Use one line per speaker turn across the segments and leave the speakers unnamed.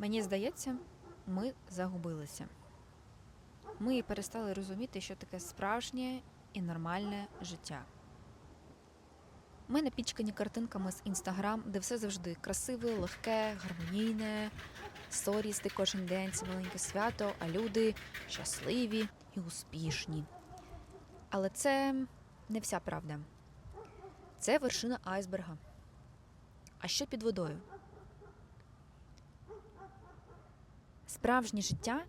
Мені здається, ми загубилися. Ми перестали розуміти, що таке справжнє і нормальне життя. Ми напічкані картинками з інстаграм, де все завжди красиве, легке, гармонійне, сторіс, кожен день це маленьке свято, а люди щасливі і успішні. Але це не вся правда. Це вершина айсберга. А що під водою? Справжнє життя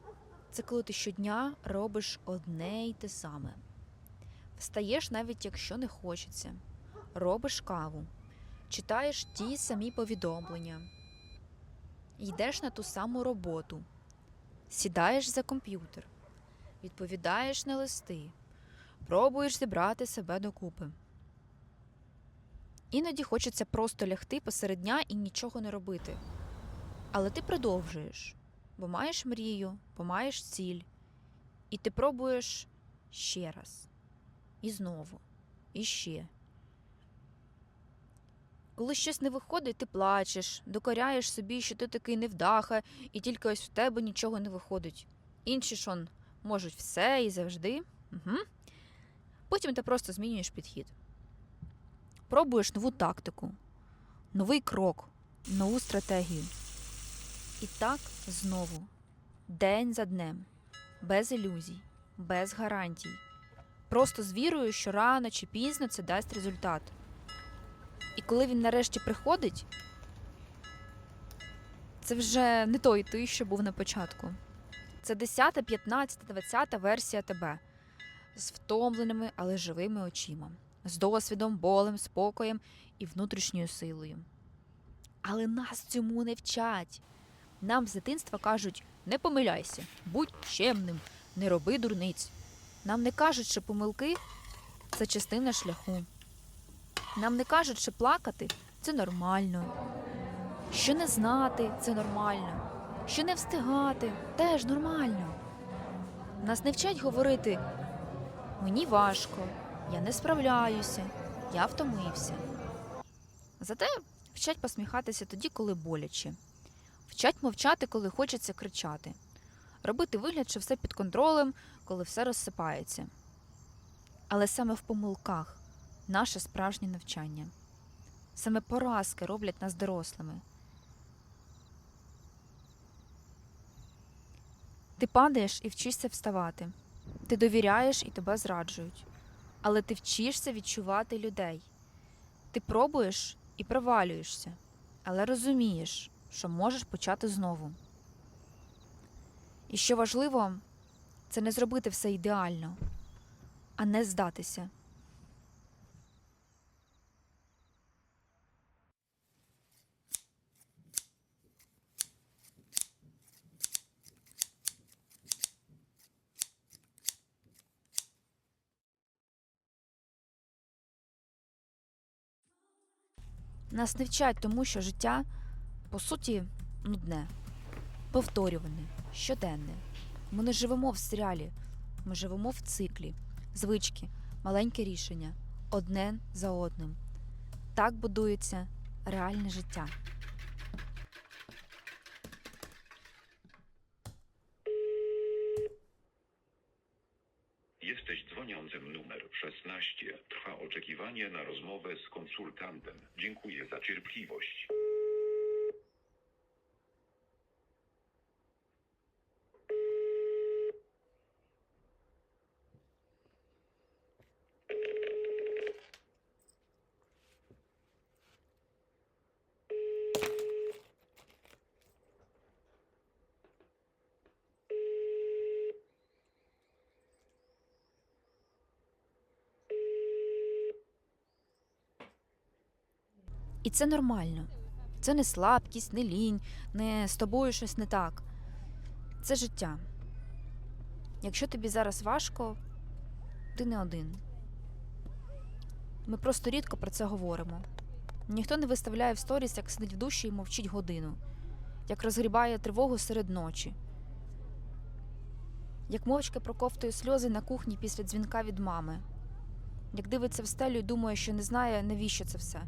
це коли ти щодня робиш одне й те саме. Встаєш навіть якщо не хочеться, робиш каву, читаєш ті самі повідомлення, йдеш на ту саму роботу, сідаєш за комп'ютер, відповідаєш на листи, пробуєш зібрати себе докупи. Іноді хочеться просто лягти посеред дня і нічого не робити. Але ти продовжуєш, бо маєш мрію, бо маєш ціль, і ти пробуєш ще раз, і знову, і ще. Коли щось не виходить, ти плачеш, докоряєш собі, що ти такий невдаха, і тільки ось в тебе нічого не виходить. Інші ж он можуть все і завжди. Угу. Потім ти просто змінюєш підхід. Пробуєш нову тактику, новий крок, нову стратегію. І так знову, день за днем, без ілюзій, без гарантій. Просто з вірою, що рано чи пізно це дасть результат. І коли він нарешті приходить, це вже не той ти, що був на початку. Це 10, 15, 20 версія тебе з втомленими, але живими очима, з досвідом, болем, спокоєм і внутрішньою силою. Але нас цьому не вчать. Нам з дитинства кажуть: не помиляйся, будь чемним, не роби дурниць. Нам не кажуть, що помилки це частина шляху. Нам не кажуть, що плакати це нормально, що не знати це нормально, що не встигати теж нормально. Нас не вчать говорити мені важко, я не справляюся, я втомився. Зате вчать посміхатися тоді, коли боляче. Вчать мовчати, коли хочеться кричати, робити вигляд, що все під контролем, коли все розсипається. Але саме в помилках наше справжнє навчання. Саме поразки роблять нас дорослими. Ти падаєш і вчишся вставати. Ти довіряєш і тебе зраджують. Але ти вчишся відчувати людей. Ти пробуєш і провалюєшся, але розумієш, що можеш почати знову. І що важливо, це не зробити все ідеально, а не здатися. Нас не вчать тому, що життя, по суті, нудне, повторюване, щоденне. Ми не живемо в серіалі, ми живемо в циклі, звички, маленьке рішення, одне за одним. Так будується реальне життя.
Jesteś dzwoniącym numer 16. Trwa oczekiwanie na rozmowę z konsultantem. Dziękuję za cierpliwość.
І це нормально. Це не слабкість, не лінь, не з тобою щось не так. Це життя. Якщо тобі зараз важко, ти не один. Ми просто рідко про це говоримо. Ніхто не виставляє в сторіс, як сидить в душі і мовчить годину, як розгрібає тривогу серед ночі, як мовчки проковтує сльози на кухні після дзвінка від мами, як дивиться в стелю і думає, що не знає, навіщо це все.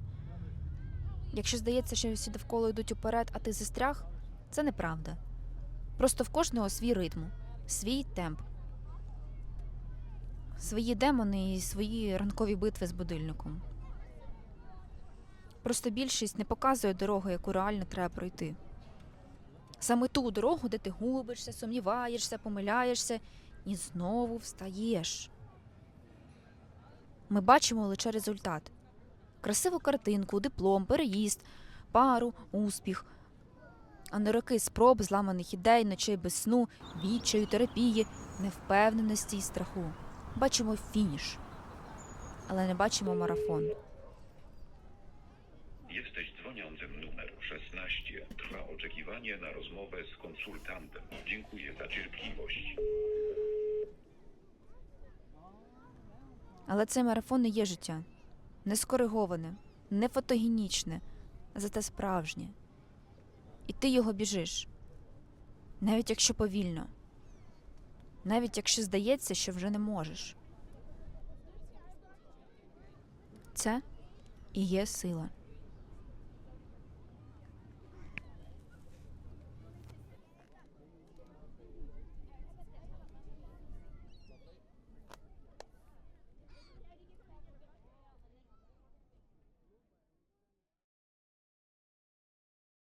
Якщо здається, що всі довкола йдуть уперед, а ти застряг, Це неправда. Просто в кожного свій ритм, свій темп, свої демони і свої ранкові битви з будильником. Просто більшість не показує дорогу, яку реально треба пройти. Саме ту дорогу, де ти губишся, сумніваєшся, помиляєшся і знову встаєш. Ми бачимо лише результат: красиву картинку, диплом, переїзд, пару, успіх, а не роки спроб, зламаних ідей, ночей без сну, відчаю, терапії, невпевненості і страху. Бачимо фініш, але не бачимо марафон.
Jesteś dzwoniącym numer 16. Trwa oczekiwanie na rozmowę z konsultantem. Dziękuję za cierpliwość.
Але цей марафон не є життя. Не скориговане, не фотогенічне, зате справжнє. І ти його біжиш. Навіть якщо повільно. Навіть якщо здається, що вже не можеш. Це і є сила.